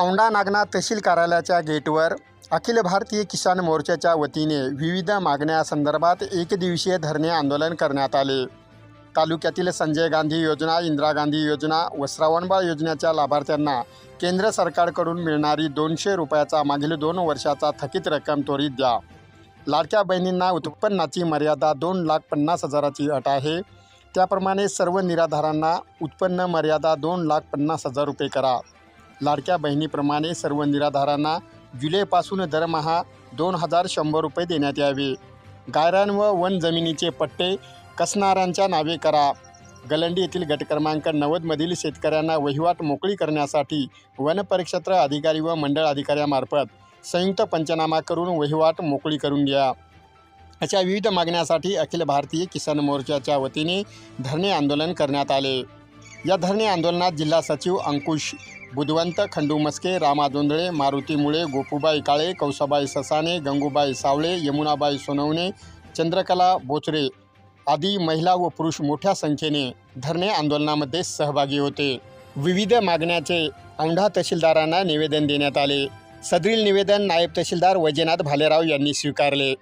औंढा नागनाथ तहसील कार्यालयाच्या गेटवर अखिल भारतीय किसान मोर्चाच्या वतीने विविध मागण्यासंदर्भात एकदिवसीय धरणे आंदोलन करण्यात आले. तालुक्यातील संजय गांधी योजना इंदिरा गांधी योजना व श्रावणबाळ योजनेच्या लाभार्थ्यांना केंद्र सरकारकडून मिळणारी दोनशे रुपयाचा मागील दोन वर्षाचा थकीत रक्कम त्वरित द्या. लाडक्या बहिणींना उत्पन्नाची मर्यादा दोन लाख पन्नास हजाराची अट आहे. त्याप्रमाणे सर्व निराधारांना उत्पन्न मर्यादा दोन लाख पन्नास हजार रुपये करा. लाडक्या बहिणीप्रमाणे सर्व निराधारांना जुलैपासून दरमहा दोन हजार शंभर रुपये देण्यात यावे. गायरान व वन जमिनीचे पट्टे कसणाऱ्यांच्या नावे करा. गलंडी येथील गट क्रमांक नव्वदमधील शेतकऱ्यांना वहिवाट मोकळी करण्यासाठी वनपरिक्षेत्र अधिकारी व मंडळ अधिकाऱ्यामार्फत संयुक्त पंचनामा करून वहिवाट मोकळी करून घ्या. अशा विविध मागण्यासाठी अखिल भारतीय किसान मोर्चाच्या वतीने धरणे आंदोलन करण्यात आले. या धरणे आंदोलनात जिल्हा सचिव अंकुश बुधवंत खंडू मस्के रामा जोंधळे मारुती मुळे गोपूबाई काळे कौसाबाई ससाने गंगूबाई सावळे यमुनाबाई सोनवणे चंद्रकला बोचरे आदी महिला व पुरुष मोठ्या संख्येने धरणे आंदोलनामध्ये सहभागी होते. विविध मागण्याचे औंढा तहसीलदारांना निवेदन देण्यात आले. सदरील निवेदन नायब तहसीलदार वैजनाथ भालेराव यांनी स्वीकारले.